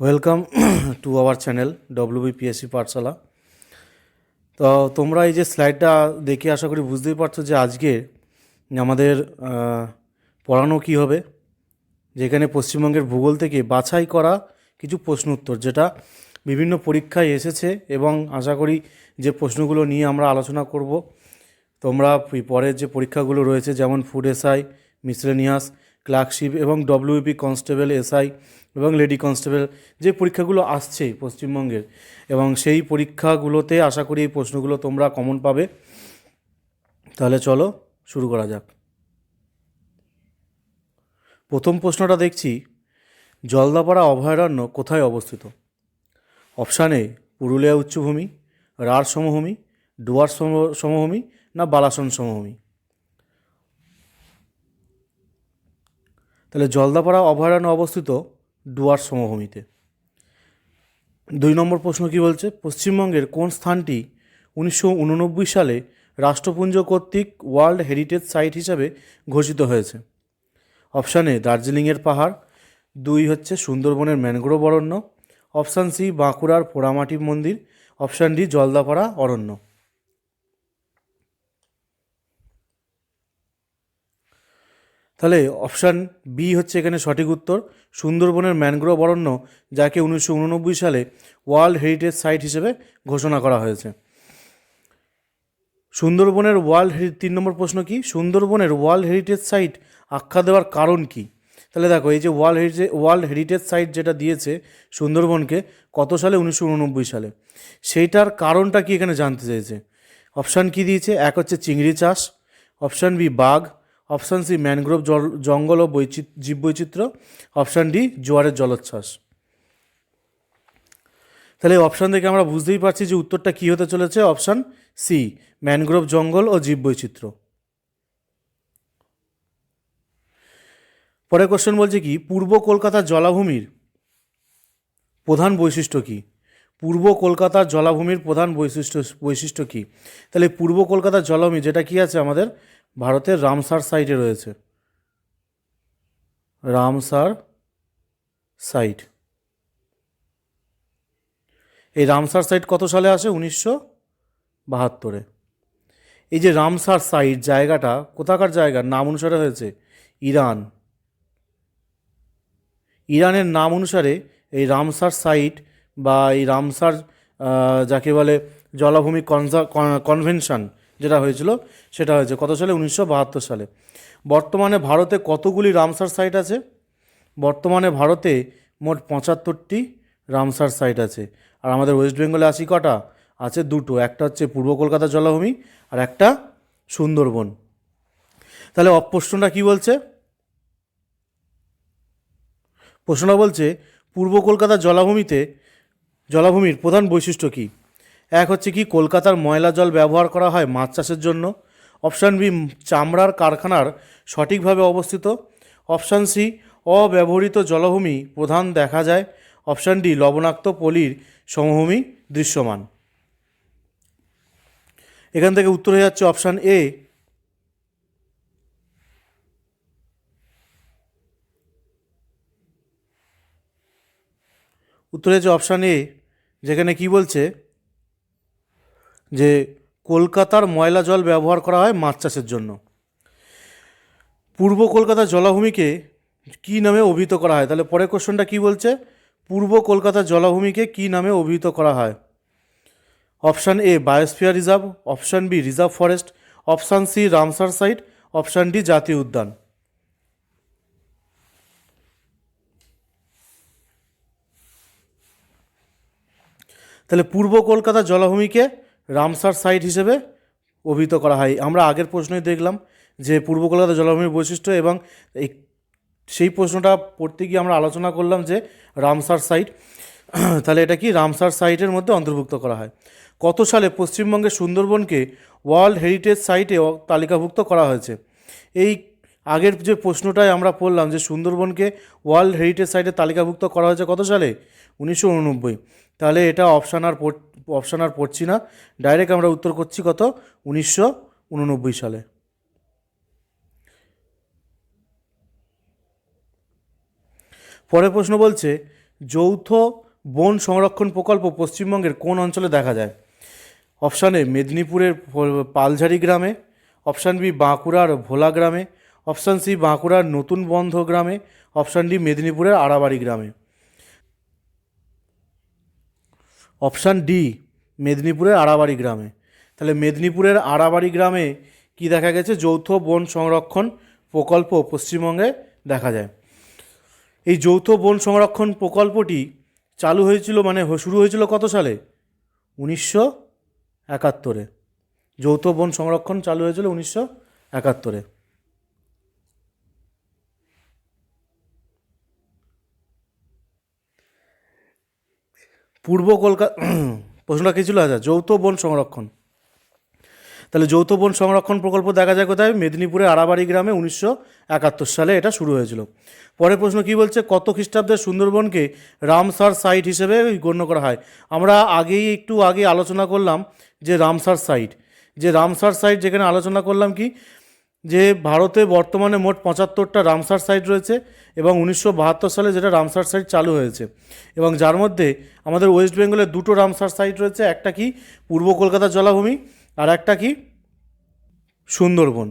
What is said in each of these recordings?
Welcome to our channel WBPSC Pathshala তো তোমরা এই যে স্লাইডটা দেখে আশা করি বুঝতেই পারছ যে আজকে আমাদের পড়ানো কী হবে, যেখানে পশ্চিমবঙ্গের ভূগোল থেকে বাছাই করা কিছু প্রশ্ন উত্তর, যেটা বিভিন্ন পরীক্ষায় এসেছে এবং আশা করি যে প্রশ্নগুলো নিয়ে আমরা আলোচনা করব। তোমরা পরের যে পরীক্ষাগুলো রয়েছে, যেমন ফুড এসআই মিসলেনিয়াস ক্লার্কশিপ এবং ডব্লিউপি কনস্টেবল এসআই এবং লেডি কনস্টেবল যে পরীক্ষাগুলো আসছে পশ্চিমবঙ্গের এবং সেই পরীক্ষাগুলোতে আশা করি এই প্রশ্নগুলো তোমরা কমন পাবে। তাহলে চলো শুরু করা যাক। প্রথম প্রশ্নটা দেখছি, জলদাপাড়া অভয়ারণ্য কোথায় অবস্থিত? অপশান পুরুলিয়া উচ্চভূমি, রাঢ় সমভূমি ডুয়ার সমভূমি না বালাসন সমভূমি? তাহলে জলদাপাড়া অভয়ারণ্য অবস্থিত ডুয়ার সমভূমিতে। দুই নম্বর প্রশ্ন কি বলছে? পশ্চিমবঙ্গের কোন স্থানটি উনিশশো উননব্বই সালে রাষ্ট্রপুঞ্জ কর্তৃক ওয়ার্ল্ড হেরিটেজ সাইট হিসাবে ঘোষিত হয়েছে? অপশান এ, দার্জিলিংয়ের পাহাড়। দুই হচ্ছে সুন্দরবনের ম্যানগ্রোভ অরণ্য। অপশান সি, বাঁকুড়ার পোড়ামাটি মন্দির। অপশান ডি, জলদাপাড়া অরণ্য। তাহলে অপশান বি হচ্ছে এখানে সঠিক উত্তর। সুন্দরবনের ম্যানগ্রোভ অরণ্য, যাকে উনিশশো উননব্বই সালে ওয়ার্ল্ড হেরিটেজ সাইট হিসেবে ঘোষণা করা হয়েছে। সুন্দরবনের ওয়ার্ল্ড হেরি তিন নম্বর প্রশ্ন কি? সুন্দরবনের ওয়ার্ল্ড হেরিটেজ সাইট আখ্যা দেওয়ার কারণ কি? তাহলে দেখো, এই যে world heritage world heritage site যেটা দিয়েছে সুন্দরবনকে, কত সালে? উনিশশো উননব্বই সালে। সেইটার কারণটা কি এখানে জানতে চাইছে? অপশান কি দিয়েছে? এক হচ্ছে চিংড়ি চাষ, অপশান বি বাঘ অপশান সি ম্যানগ্রোভ জল, জঙ্গল ও বৈচিত্র জীববৈচিত্র্য। অপশান ডি জোয়ারের জলোচ্ছ্বাস। তাহলে অপশান থেকে আমরা বুঝতেই পারছি যে উত্তরটা কী হতে চলেছে। অপশান সি ম্যানগ্রোভ জঙ্গল ও জীববৈচিত্র্য। পরের কোশ্চেন বলছে কি, পূর্ব কলকাতার জলাভূমির প্রধান বৈশিষ্ট্য কী? পূর্ব কলকাতার জলাভূমির প্রধান বৈশিষ্ট্য বৈশিষ্ট্য কী? তাহলে পূর্ব কলকাতার জলাভূমি যেটা কি আছে আমাদের? ভারতের রামসার সাইটে রয়েছে। Ramsar site. এই রামসার সাইট কত সালে আসে? উনিশশো বাহাত্তরে। এই যে রামসার সাইট জায়গাটা, কোথাকার জায়গা? নাম অনুসারে হয়েছে ইরান। ইরানের নাম অনুসারে এই রামসার সাইট বা এই রামসার যাকে বলে জলাভূমি কনজা, কনভেনশন যেটা হয়েছিল, সেটা হয়েছে। কত সালে? উনিশশো বাহাত্তর সালে। বর্তমানে ভারতে কতগুলি রামসার সাইট আছে? বর্তমানে ভারতে মোট পঁচাত্তরটি রামসার সাইট আছে। আর আমাদের ওয়েস্ট বেঙ্গলে আসি কটা, আছে দুটো। একটা হচ্ছে পূর্ব কলকাতা জলাভূমি, আর একটা সুন্দরবন। তাহলে অপ প্রশ্নটা কী বলছে? প্রশ্নটা বলছে, পূর্ব কলকাতার জলাভূমিতে, জলাভূমির প্রধান বৈশিষ্ট্য কী? এক হচ্ছে কি কলকাতার ময়লা জল ব্যবহার করা হয় মাছ চাষের জন্য। অপশান বি চামড়ার কারখানার সঠিকভাবে অবস্থিত। অপশান সি অব্যবহৃত জলভূমি প্রধান দেখা যায়। অপশান ডি লবণাক্ত পলির সমভূমি দৃশ্যমান। এখান থেকে উত্তর হয়ে যাচ্ছে অপশান এ উত্তর হয়েছে অপশান এ যেখানে কি বলছে? যে কলকাতার ময়লা জল ব্যবহার করা হয় মাছ চাষের জন্য। পূর্ব কলকাতার জলাভূমিকে কী নামে অভিহিত করা হয়? তাহলে পরের কোশ্চেনটা কী বলছে? পূর্ব কলকাতার জলাভূমিকে কী নামে অভিহিত করা হয়? Option A biosphere reserve option B reserve forest option C Ramsar site option D জাতীয় উদ্যান। তাহলে পূর্ব কলকাতা জলাভূমিকে রামসার সাইট হিসেবে অভিহিত করা হয়। আমরা আগের প্রশ্নই দেখলাম যে পূর্ব কলকাতা জলাভূমির বৈশিষ্ট্য এবং এই সেই প্রশ্নটা পড়তে গিয়ে আমরা আলোচনা করলাম যে রামসার সাইট, তাহলে এটা কি? রামসার সাইটের মধ্যে অন্তর্ভুক্ত করা হয়। কত সালে পশ্চিমবঙ্গের সুন্দরবনকে ওয়ার্ল্ড হেরিটেজ সাইটে তালিকাভুক্ত করা হয়েছে? এই আগের যে প্রশ্নটায় আমরা পড়লাম যে সুন্দরবনকে ওয়ার্ল্ড হেরিটেজ সাইটে তালিকাভুক্ত করা হয়েছে কত সালে? উনিশশো উননব্বই। তাহলে এটা অপশান আর অপশান আর পড়ছি না। ডাইরেক্ট আমরা উত্তর করছি কত? উনিশশো উননব্বই সালে। পরের প্রশ্ন বলছে, যৌথ বন সংরক্ষণ প্রকল্প পশ্চিমবঙ্গের কোন অঞ্চলে দেখা যায়? অপশান মেদিনীপুরের প- পালঝারি গ্রামে। অপশান বি বাঁকুড়ার ভোলা গ্রামে। অপশান সি বাঁকুড়ার নতুন বন্ধ গ্রামে। অপশান ডি মেদিনীপুরের আড়াবাড়ি গ্রামে। অপশান ডি, মেদিনীপুরের আড়াবাড়ি গ্রামে। তাহলে মেদিনীপুরের আড়াবাড়ি গ্রামে কি দেখা গেছে? যৌথ বন সংরক্ষণ প্রকল্প পশ্চিমবঙ্গে দেখা যায়। এই যৌথ বন সংরক্ষণ প্রকল্পটি চালু হয়েছিল মানে শুরু হয়েছিল কত সালে? উনিশশো একাত্তরে। যৌথ বন সংরক্ষণ চালু হয়েছিল উনিশশো একাত্তরে। পূর্ব কলকাতা প্রশ্নটা কী ছিল? আচ্ছা যৌথ বন সংরক্ষণ। তাহলে যৌথ বন সংরক্ষণ প্রকল্প দেখা যায় কোথায়? মেদিনীপুরের আড়াবাড়ি গ্রামে উনিশশো একাত্তর সালে এটা শুরু হয়েছিল। পরের প্রশ্ন কি বলছে? কত খ্রিস্টাব্দে সুন্দরবনকে রামসার সাইট হিসেবে গণ্য করা হয়? আমরা আগেই একটু আগে আলোচনা করলাম যে রামসার সাইট। যে রামসার সাইট যেখানে আলোচনা করলাম কি? যে ভারতে বর্তমানে মোট পঁচাত্তরটা রামসার সাইট রয়েছে এবং উনিশশো বাহাত্তর সালে যেটা রামসার সাইট চালু হয়েছে। এবং যার মধ্যে আমাদের ওয়েস্ট বেঙ্গলে দুটো রামসার সাইট রয়েছে, একটা কি পূর্ব কলকাতার জলাভূমি আর একটা কি সুন্দরবন।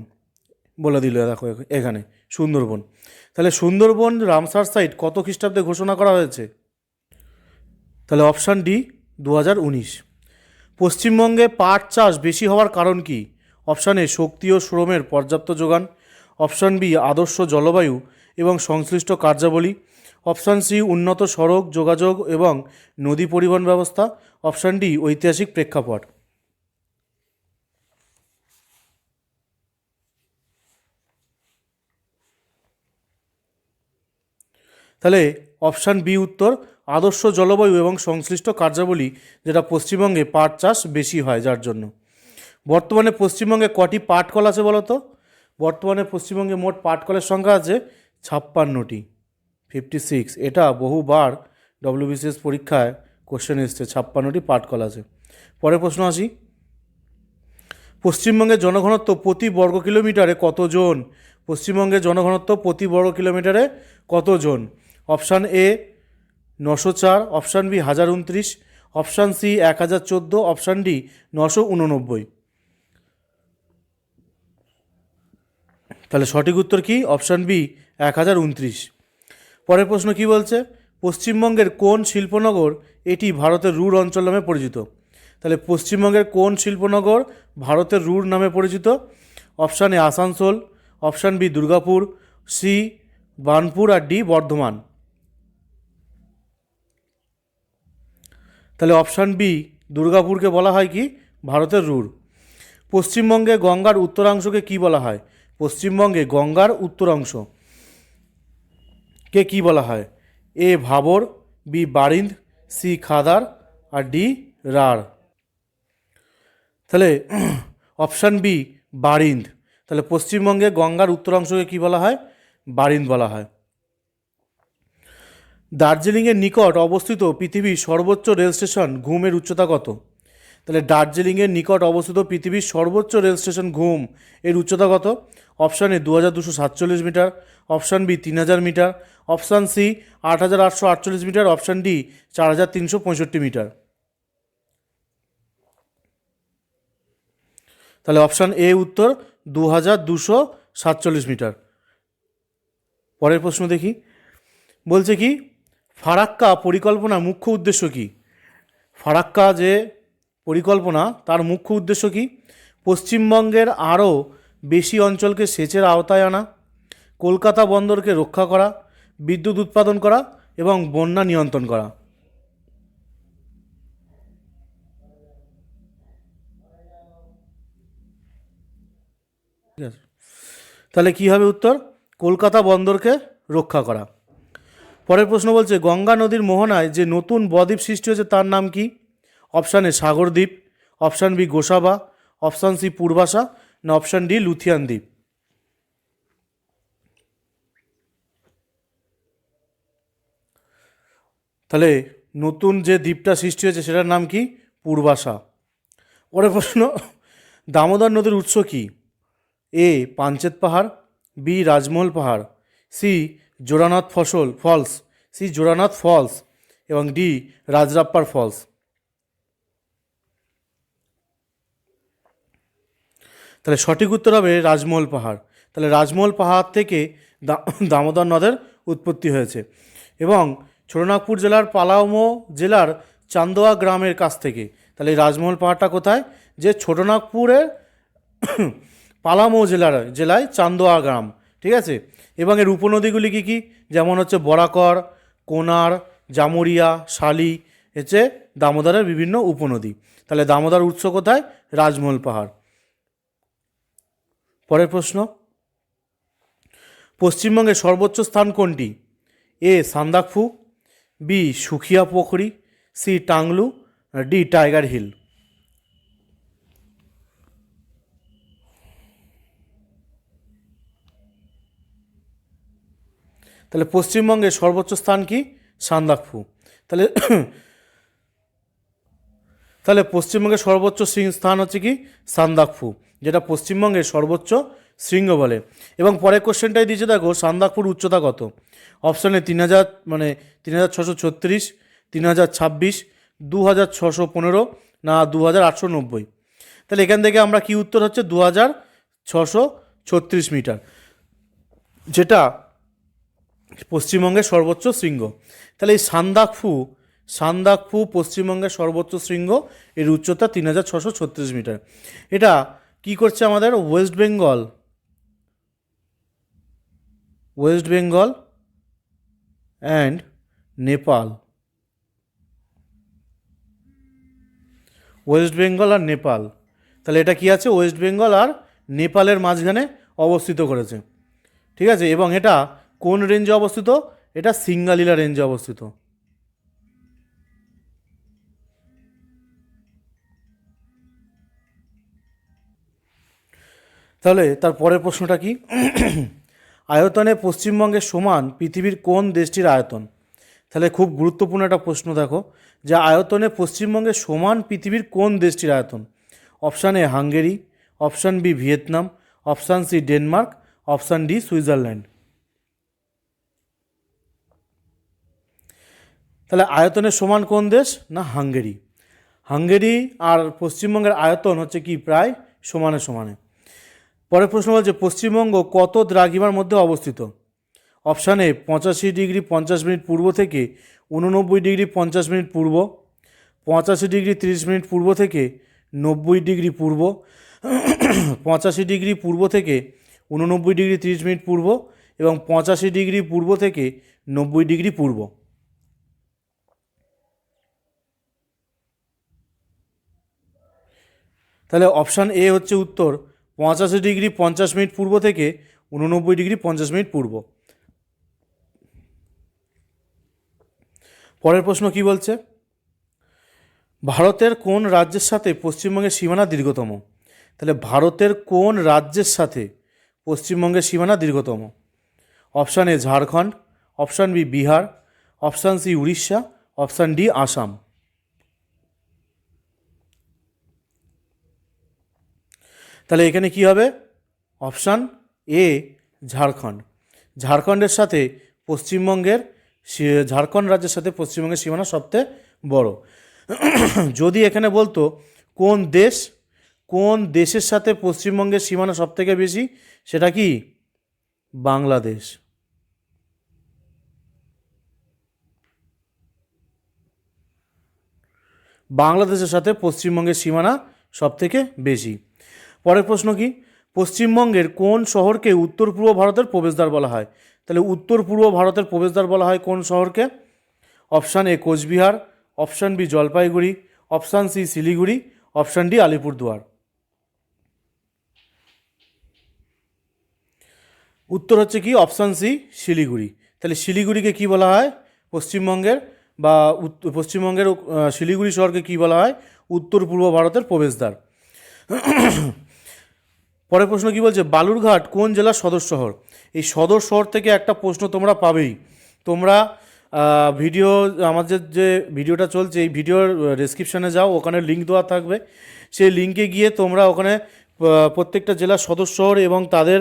বলে দিল দেখো এখানে, সুন্দরবন। তাহলে সুন্দরবন রামসার সাইট কত খ্রিস্টাব্দে ঘোষণা করা হয়েছে? তাহলে অপশান ডি দু হাজার উনিশ। পশ্চিমবঙ্গে পাট চাষ বেশি হওয়ার কারণ কি? অপশান এ শক্তি ও শ্রমের পর্যাপ্ত যোগান, অপশান বি আদর্শ জলবায়ু এবং সংশ্লিষ্ট কার্যাবলী, অপশান সি উন্নত সড়ক যোগাযোগ এবং নদী পরিবহন ব্যবস্থা, অপশান ডি ঐতিহাসিক প্রেক্ষাপট। তাহলে অপশান বি উত্তর, আদর্শ জলবায়ু এবং সংশ্লিষ্ট কার্যাবলী, যেটা পশ্চিমবঙ্গে পাট চাষ বেশি হয় যার জন্য। বর্তমানে পশ্চিমবঙ্গে কটি পাট কল আছে বলো তো? বর্তমানে পশ্চিমবঙ্গে মোট পাট কলের সংখ্যা আছে ছাপ্পান্নটি ফিফটি সিক্স এটা বহুবার ডব্লিউবিসিএস পরীক্ষায় কোশ্চেন এসছে, ছাপ্পান্নটি পাট কল আছে। পরের প্রশ্ন আসি। পশ্চিমবঙ্গের জনঘনত্ব প্রতি বর্গ কিলোমিটারে কতজন? পশ্চিমবঙ্গের জনঘনত্ব প্রতি বর্গ কিলোমিটারে কতজন? অপশান এ নশো চার, অপশান বি হাজার উনত্রিশ, অপশান সি এক হাজার চোদ্দ, অপশান ডি নশো উননব্বই। তাহলে সঠিক উত্তর কি? অপশান বি এক হাজার উনত্রিশ। পরের প্রশ্ন কি বলছে? পশ্চিমবঙ্গের কোন শিল্পনগর এটি ভারতের রুর অঞ্চল নামে পরিচিত? তাহলে পশ্চিমবঙ্গের কোন শিল্পনগর ভারতের রুর নামে পরিচিত? Option A Asansol. Option B Durgapur. C Burnpur R D Bardhaman. তাহলে অপশান বি দুর্গাপুরকে বলা হয় কি? ভারতের রুর। পশ্চিমবঙ্গে গঙ্গার উত্তরাংশকে কি বলা হয়? পশ্চিমবঙ্গে গঙ্গার উত্তরাংশ। কে কি বলা হয়? A Bhabar, B Barind, C Khadar, R D Rarh. তাহলে অপশান বি, বারিন্দ। তাহলে পশ্চিমবঙ্গে গঙ্গার উত্তরাংশকে কি বলা হয়? বারিন্দ বলা হয়। দার্জিলিংয়ের নিকট অবস্থিত পৃথিবীর সর্বোচ্চ রেল স্টেশন ঘুমের উচ্চতা কত? তাহলে দার্জিলিংয়ের নিকট অবস্থিত পৃথিবীর সর্বোচ্চ রেল স্টেশন ঘুম এর উচ্চতা কত? অপশান এ দু হাজার দুশো সাতচল্লিশ মিটার, অপশান বি তিন হাজার মিটার, অপশান সি আট হাজার আটশো আটচল্লিশ মিটার, অপশান ডি চার হাজার তিনশো পঁয়ষট্টি মিটার। তাহলে অপশান এ উত্তর দু হাজার দুশো সাতচল্লিশ মিটার। পরের প্রশ্ন দেখি। বলছে কি, ফারাক্কা পরিকল্পনা মুখ্য উদ্দেশ্য কি? ফারাক্কা যে পরিকল্পনা, তার মুখ্য উদ্দেশ্য কি? পশ্চিমবঙ্গের আরও বেশি অঞ্চলকে সেচের আওতায় আনা, কলকাতা বন্দরকে রক্ষা করা, বিদ্যুৎ উৎপাদন করা এবং বন্যা নিয়ন্ত্রণ করা। তাহলে কী হবে উত্তর? কলকাতা বন্দরকে রক্ষা করা। পরের প্রশ্ন বলছে, গঙ্গা নদীর মোহনায় যে নতুন বদ্বীপ সৃষ্টি হয়েছে তার নাম কি? Option A Sagardwip, option B Gosaba, option C Purbasha না অপশান ডি লুথিয়ান দ্বীপ তাহলে নতুন যে দ্বীপটা সৃষ্টি হয়েছে, সেটার নাম কি? পূর্বাশা। পরের প্রশ্ন, দামোদর নদীর উৎস কি? এ, পাঞ্চেত পাহাড়, বি, রাজমহল পাহাড়, সি, জোড়ানাথ ফসল, ফলস, সি, জোড়ানাথ ফলস, এবং ডি, রাজরাপ্পার ফলস। তাহলে সঠিক উত্তর হবে রাজমহল পাহাড়। তাহলে রাজমহল পাহাড় থেকে দামোদর নদের উৎপত্তি হয়েছে। এবং ছোটনাগপুর জেলার পালামো জেলার চান্দোয়া গ্রামের কাছ থেকে। তাহলে রাজমহল পাহাড়টা কোথায়? যে ছোটনাগপুরের পালামো জেলার, জেলায় চান্দোয়া গ্রাম। ঠিক আছে? এবং এর উপনদীগুলি কী কী? যেমন হচ্ছে বরাকর, কোনার, জামুরিয়া, শালি হচ্ছে দামোদরের বিভিন্ন উপনদী। তাহলে দামোদর উৎস কোথায়? রাজমহল পাহাড়। পরের প্রশ্ন। পশ্চিমবঙ্গের সর্বোচ্চ স্থান কোনটি? A, Sandakphu, B, Sukhia Pokhari, C, Tonglu D, Tiger Hill. তাহলে পশ্চিমবঙ্গের সর্বোচ্চ স্থান কি? সান্দাকফু। তাহলে তাহলে পশ্চিমবঙ্গের সর্বোচ্চ স্থান হচ্ছে কি? সান্দাকফু, যেটা পশ্চিমবঙ্গের সর্বোচ্চ শৃঙ্গ বলে। এবং পরের কোশ্চেনটাই দিয়েছে দেখো, সান্দাকফুর উচ্চতা কত? অপশানে তিন হাজার মানে তিন হাজার ছশো ছত্রিশ, তিন হাজার ছাব্বিশ, দু হাজার ছশো পনেরো, না দু হাজার আটশো নব্বই। তাহলে এখান থেকে আমরা কি উত্তর হচ্ছে? দু হাজার ছশো ছত্রিশ মিটার, যেটা পশ্চিমবঙ্গের সর্বোচ্চ শৃঙ্গ। তাহলে এই সান্দাকফু সান্দাকফু পশ্চিমবঙ্গের সর্বোচ্চ শৃঙ্গ। এর উচ্চতা তিন হাজার ছশো ছত্রিশ মিটার। এটা কি করছে আমাদের? West Bengal. West Bengal and Nepal. West Bengal আর নেপাল। তাহলে এটা কি আছে? ওয়েস্ট বেঙ্গল আর নেপালের মাঝখানে অবস্থিত করেছে। ঠিক আছে? এবং এটা কোন রেঞ্জে অবস্থিত? এটা সিঙ্গালীলা রেঞ্জে অবস্থিত। তাহলে তার পরের প্রশ্নটা কি? আয়তনে পশ্চিমবঙ্গের সমান পৃথিবীর কোন দেশটির আয়তন? তাহলে খুব গুরুত্বপূর্ণ একটা প্রশ্ন দেখো, যে আয়তনে পশ্চিমবঙ্গের সমান পৃথিবীর কোন দেশটির আয়তন? Option A Hungary, option B Vietnam, option C Denmark, option D Switzerland. তাহলে আয়তনের সমান কোন দেশ? না, হাঙ্গেরি। হাঙ্গেরি আর পশ্চিমবঙ্গের আয়তন হচ্ছে কি? প্রায় সমানে সমানে। পরের প্রশ্ন বলছে, পশ্চিমবঙ্গ কত দ্রাঘিমার মধ্যে অবস্থিত? অপশান এ, পঁচাশি ডিগ্রি পঞ্চাশ মিনিট পূর্ব থেকে উননব্বই ডিগ্রি পঞ্চাশ মিনিট পূর্ব, পঁচাশি ডিগ্রি তিরিশ মিনিট পূর্ব থেকে নব্বই ডিগ্রি পূর্ব, পঁচাশি ডিগ্রি পূর্ব থেকে উননব্বই ডিগ্রি তিরিশ মিনিট পূর্ব এবং পঁচাশি ডিগ্রি পূর্ব থেকে নব্বই ডিগ্রি পূর্ব। তাহলে অপশান এ হচ্ছে উত্তর পঁচাশি ডিগ্রি পঞ্চাশ মিনিট পূর্ব থেকে উননব্বই ডিগ্রি পঞ্চাশ মিনিট পূর্ব। পরের প্রশ্ন কি বলছে? ভারতের কোন রাজ্যের সাথে পশ্চিমবঙ্গের সীমানা দীর্ঘতম? তাহলে ভারতের কোন রাজ্যের সাথে পশ্চিমবঙ্গের সীমানা দীর্ঘতম? Option A Jharkhand, option B Bihar, option C Orissa, option D Assam. তাহলে এখানে কি হবে? Option A, Jharkhand. ঝাড়খণ্ডের সাথে পশ্চিমবঙ্গের ঝাড়খণ্ড রাজ্যের সাথে পশ্চিমবঙ্গের সীমানা সবচেয়ে বড়। যদি এখানে বলতো কোন দেশ, কোন দেশের সাথে পশ্চিমবঙ্গের সীমানা সবথেকে বেশি, সেটা কি? বাংলাদেশ। বাংলাদেশের সাথে পশ্চিমবঙ্গের সীমানা সবথেকে বেশি। পরের প্রশ্ন কি? পশ্চিমবঙ্গের কোন শহরকে উত্তর পূর্ব ভারতের প্রবেশদ্বার বলা হয়? তাহলে উত্তর পূর্ব ভারতের প্রবেশদ্বার বলা হয় কোন শহরকে? Option A Cooch Behar, option B Jalpaiguri, option C Siliguri, option D Alipurduar. উত্তর হচ্ছে কি? Option C Siliguri. তাহলে শিলিগুড়িকে কি বলা হয়? পশ্চিমবঙ্গের বা পশ্চিমবঙ্গের শিলিগুড়ি শহরকে কি বলা হয়? উত্তর পূর্ব ভারতের প্রবেশদ্বার। পরের প্রশ্ন কি বলছে? বালুরঘাট কোন জেলার সদর শহর? এই সদর শহর থেকে একটা প্রশ্ন তোমরা পাবেই। তোমরা ভিডিও, আমাদের যে ভিডিওটা চলছে, এই ভিডিওর ডেসক্রিপশানে যাও, ওখানে লিঙ্ক দেওয়া থাকবে। সেই লিঙ্কে গিয়ে তোমরা ওখানে প্রত্যেকটা জেলার সদর শহর এবং তাদের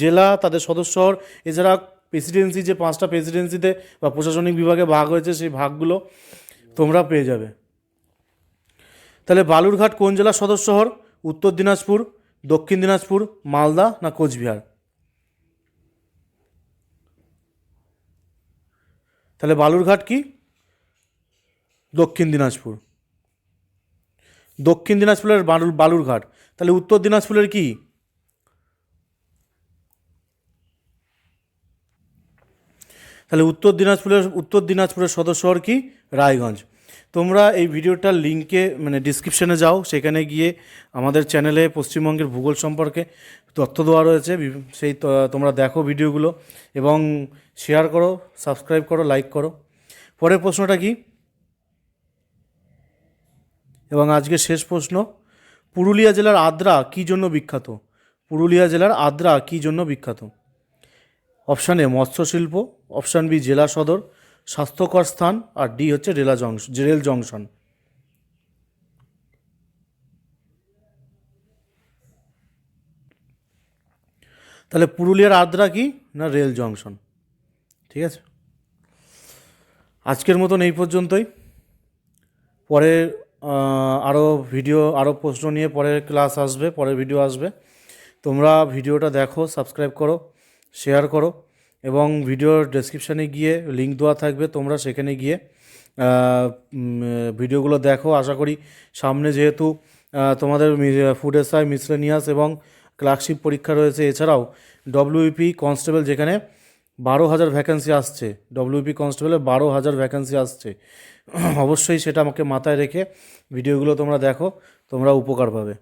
জেলা, তাদের শহর, এছাড়া প্রেসিডেন্সি যে পাঁচটা প্রেসিডেন্সিতে বা প্রশাসনিক বিভাগে ভাগ হয়েছে, সেই ভাগগুলো তোমরা পেয়ে যাবে। তাহলে বালুরঘাট কোন জেলার সদর শহর? উত্তর দিনাজপুর, দক্ষিণ দিনাজপুর, মালদা না কোচবিহার? তাহলে বালুরঘাট কি? দক্ষিণ দিনাজপুর। দক্ষিণ দিনাজপুরের বালুর, বালুরঘাট। তাহলে উত্তর দিনাজপুরের কি? তাহলে উত্তর দিনাজপুরের উত্তর দিনাজপুরের সদর শহর কি? রায়গঞ্জ। তোমরা এই ভিডিওটার লিঙ্কে মানে ডিসক্রিপশানে যাও, সেখানে গিয়ে আমাদের চ্যানেলে পশ্চিমবঙ্গের ভূগোল সম্পর্কে তথ্য দেওয়া রয়েছে সেই তোমরা দেখো ভিডিওগুলো এবং শেয়ার করো সাবস্ক্রাইব করো লাইক করো। পরের প্রশ্নটা কি? এবং আজকে শেষ প্রশ্ন, পুরুলিয়া জেলার আদ্রা কী জন্য বিখ্যাত? পুরুলিয়া জেলার আদ্রা কী জন্য বিখ্যাত? অপশান এ মৎস্য শিল্প অপশান বি জেলা সদর স্বাস্থ্যকর স্থান আর ডি হচ্ছে রেলা জংশন রেল জংশন। তাহলে পুরুলিয়ার আদ্রা কি না রেল জংশন? ঠিক আছে? আজকের মতন এই পর্যন্তই। পরে আরও ভিডিও আরও প্রশ্ন নিয়ে পরের ক্লাস আসবে পরের ভিডিও আসবে। তোমরা ভিডিওটা দেখো, সাবস্ক্রাইব করো, শেয়ার করো। এবং ভিডিওর ডেসক্রিপশানে গিয়ে লিঙ্ক দেওয়া থাকবে, তোমরা সেখানে গিয়ে ভিডিওগুলো দেখো। আশা করি সামনে যেহেতু তোমাদের ফুড এসআই মিসলেনিয়াস এবং ক্লার্কশিপ পরীক্ষা রয়েছে, এছাড়াও ডব্লিউপি কনস্টেবল যেখানে বারো হাজার ভ্যাকেন্সি আসছে ডব্লিউপি কনস্টেবলে বারো হাজার ভ্যাকেন্সি আসছে। অবশ্যই সেটা আমাকে মাথায় রেখে ভিডিওগুলো তোমরা দেখো, তোমরা উপকার পাবে।